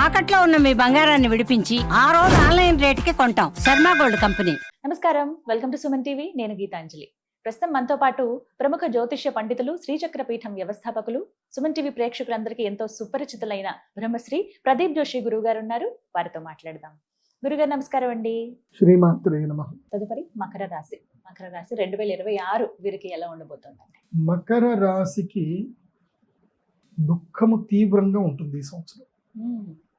తాకట్లో ఉన్న మీ బంగారాన్ని విడిపించి ఆ రోజు ఆన్లైన్ రేటుకి కొంటాం. Sharma gold company. నమస్కారం. Welcome to Suman TV. నేను గీతాంజలి. ప్రస్తుతం మనతో పాటు ప్రముఖ జ్యోతిష్య పండితులు శ్రీచక్ర పీఠం వ్యవస్థాపకులు సుమన్ టీవీ ప్రేక్షకులందరికీ ఎంతో సుపరిచితులైన బ్రహ్మశ్రీ ప్రదీప్ జోషి గురువు గారు ఉన్నారు వారితో మాట్లాడదాం. గురుగారు నమస్కారం అండి. శ్రీమాత్రే తదుపరి మకర రాశి. మకర రాశి రెండు వేల ఇరవై ఆరు వీరికి ఎలా ఉండబోతుందండి మకర రాశికి దుఃఖము తీవ్రంగా ఉంటుంది ఈ సంవత్సరం.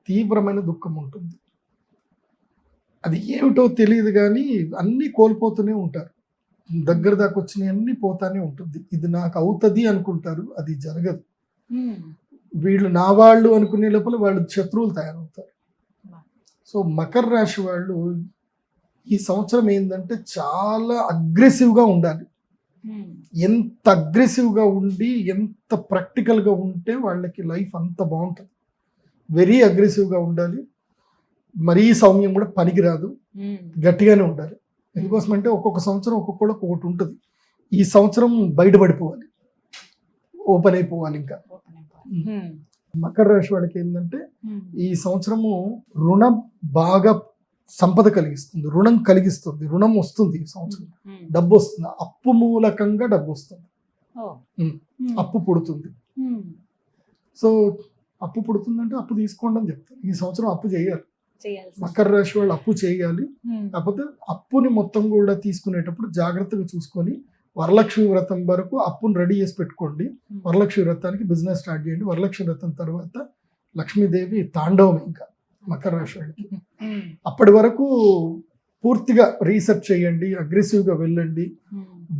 తీవ్రమైన దుఃఖం ఉంటుంది. అది ఏమిటో తెలియదు కానీ అన్నీ కోల్పోతూనే ఉంటారు. దగ్గర దాకా వచ్చినవి అన్నీ పోతానే ఉంటుంది. ఇది నాకు అవుతుంది అనుకుంటారు అది జరగదు. వీళ్ళు నా వాళ్ళు అనుకునే లోపల వాళ్ళు శత్రువులు తయారవుతారు. సో మకర రాశి వాళ్ళు ఈ సంవత్సరం ఏంటంటే చాలా అగ్రెసివ్గా ఉండాలి. ఎంత అగ్రెసివ్గా ఉండి ఎంత ప్రాక్టికల్గా ఉంటే వాళ్ళకి లైఫ్ అంత బాగుంటుంది. వెరీ అగ్రెసివ్గా ఉండాలి. మరీ సౌమ్యం కూడా పనికిరాదు. గట్టిగానే ఉండాలి. ఎందుకోసం అంటే ఒక్కొక్క సంవత్సరం ఒక్కొక్కళ్ళకి ఒకటి ఉంటుంది. ఈ సంవత్సరం బయటపడిపోవాలి. ఓపెన్ అయిపోవాలి ఇంకా. మకర రాశి వాళ్ళకి ఏంటంటే ఈ సంవత్సరము రుణం బాగా సంపద కలిగిస్తుంది. రుణం కలిగిస్తుంది. రుణం వస్తుంది ఈ సంవత్సరం. డబ్బు వస్తుంది. అప్పు మూలకంగా డబ్బు వస్తుంది. అప్పు పుడుతుంది. సో అప్పు పుడుతుందంటే అప్పు తీసుకోండి అని చెప్తారు. ఈ సంవత్సరం అప్పు చేయాలి. మకర రాశి వాళ్ళు అప్పు చేయాలి. కాకపోతే అప్పుని మొత్తం కూడా తీసుకునేటప్పుడు జాగ్రత్తగా చూసుకొని వరలక్ష్మి వ్రతం వరకు అప్పుని రెడీ చేసి పెట్టుకోండి. వరలక్ష్మి వ్రతానికి బిజినెస్ స్టార్ట్ చేయండి. వరలక్ష్మి వ్రతం తర్వాత లక్ష్మీదేవి తాండవం ఇంకా మకర రాశి వాళ్ళకి అప్పటి వరకు పూర్తిగా రీసెర్చ్ చేయండి అగ్రెసివ్గా వెళ్ళండి.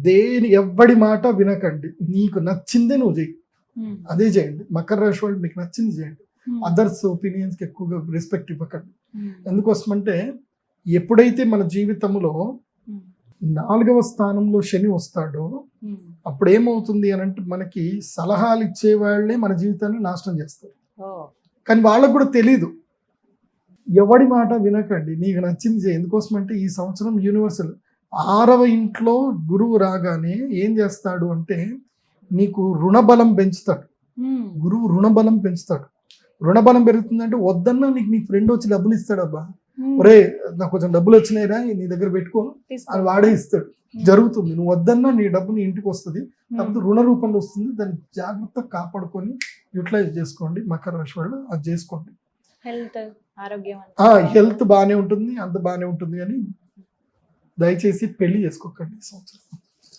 దేని ఎవ్వడి మాట వినకండి. నీకు నచ్చిందే నువ్వు చేయి అదే చేయండి. మకర రాశి వాళ్ళు మీకు నచ్చింది చేయండి. అదర్స్ ఒపీనియన్స్కి ఎక్కువగా రెస్పెక్ట్ ఇవ్వకండి. ఎందుకోసమంటే ఎప్పుడైతే మన జీవితంలో నాలుగవ స్థానంలో శని వస్తాడో అప్పుడు ఏమవుతుంది అని అంటే మనకి సలహాలు ఇచ్చే వాళ్ళే మన జీవితాన్ని నాశనం చేస్తారు. కానీ వాళ్ళకు కూడా తెలీదు. ఎవడి మాట వినకండి. నీకు నచ్చింది చేయి. ఎందుకోసం అంటే ఈ సంవత్సరం యూనివర్సల్. ఆరవ ఇంట్లో గురువు రాగానే ఏం చేస్తాడు అంటే నీకు రుణబలం పెంచుతాడు. గురువు రుణబలం పెంచుతాడు. రుణబలం పెరుగుతుందంటే వద్దన్నా నీకు నీ ఫ్రెండ్ వచ్చి డబ్బులు ఇస్తాడు అబ్బా. ఒరే నాకు కొంచెం డబ్బులు వచ్చినాయిరా నీ దగ్గర పెట్టుకో అని వాడే ఇస్తాడు. జరుగుతుంది. నువ్వు వద్దన్నా నీ డబ్బు నీ ఇంటికి వస్తుంది. కాకపోతే రుణ రూపంలో వస్తుంది. దాన్ని జాగ్రత్తగా కాపాడుకొని యూటిలైజ్ చేసుకోండి. మకర రాశి వాళ్ళు అది చేసుకోండి. హెల్త్ బాగానే ఉంటుంది అంత బాగానే ఉంటుంది కానీ దయచేసి పెళ్ళి చేసుకోకండి సంవత్సరం.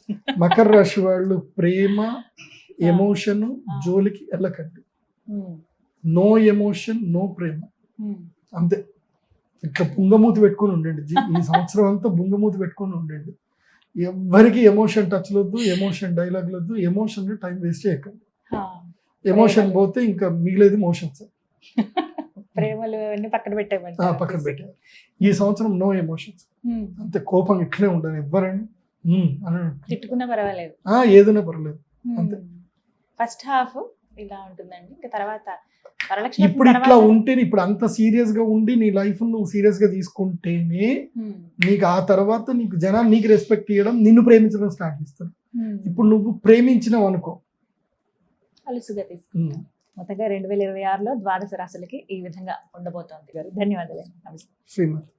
మకర రాశి వాళ్ళు ప్రేమ ఎమోషన్ జోలికి వెళ్ళకండి నో ఎమోషన్ నో ప్రేమ. అంతే. ఇట్లా బుంగమూతి పెట్టుకొని ఉండండి. ఈ సంవత్సరం అంతా బుంగమూతి పెట్టుకొని ఉండండి. ఎవ్వరికి ఎమోషన్ టచ్ వద్దు ఎమోషన్ డైలాగ్ వద్దు ఎమోషన్ టైం వేస్ట్ చేయకండి. ఎమోషన్ పోతే ఇంకా మిగిలేది మోషన్స్. ప్రేమలు అన్ని పక్కన పెట్టేయమంట పక్కన పెట్టారు. ఈ సంవత్సరం నో ఎమోషన్స్. అంతే కోపం ఇట్లే ఉండాలి అని తిట్టుకున్నా పర్వాలేదు. ఆ, ఏదైనా పర్లేదు అంతే. ఫస్ట్ హాఫ్ ఇలా ఉంటుందండి. ఇంకా తర్వాత వరలక్ష్మి ఇప్పుడు ఇట్లా ఉంటేనే ఇప్పుడు అంత సీరియస్గా ఉండి నీ లైఫ్ నువ్వు సీరియస్గా తీసుకుంటేనే నీకు ఆ తర్వాత నీకు జనాలు నీకు రెస్పెక్ట్ ఇవ్వడం నిన్ను ప్రేమించడం స్టార్ట్ చేస్తారు. ఇప్పుడు నువ్వు ప్రేమించినావు అనుకో. అలుసుగా తీసుకుంటాం మొత్తంగా రెండు వేల ఇరవై ఆరులో ద్వాదశ రాశులకి ఈ విధంగా ఉండబోతోంది గారు. ధన్యవాదాలు నమస్తే. శ్రీమతి.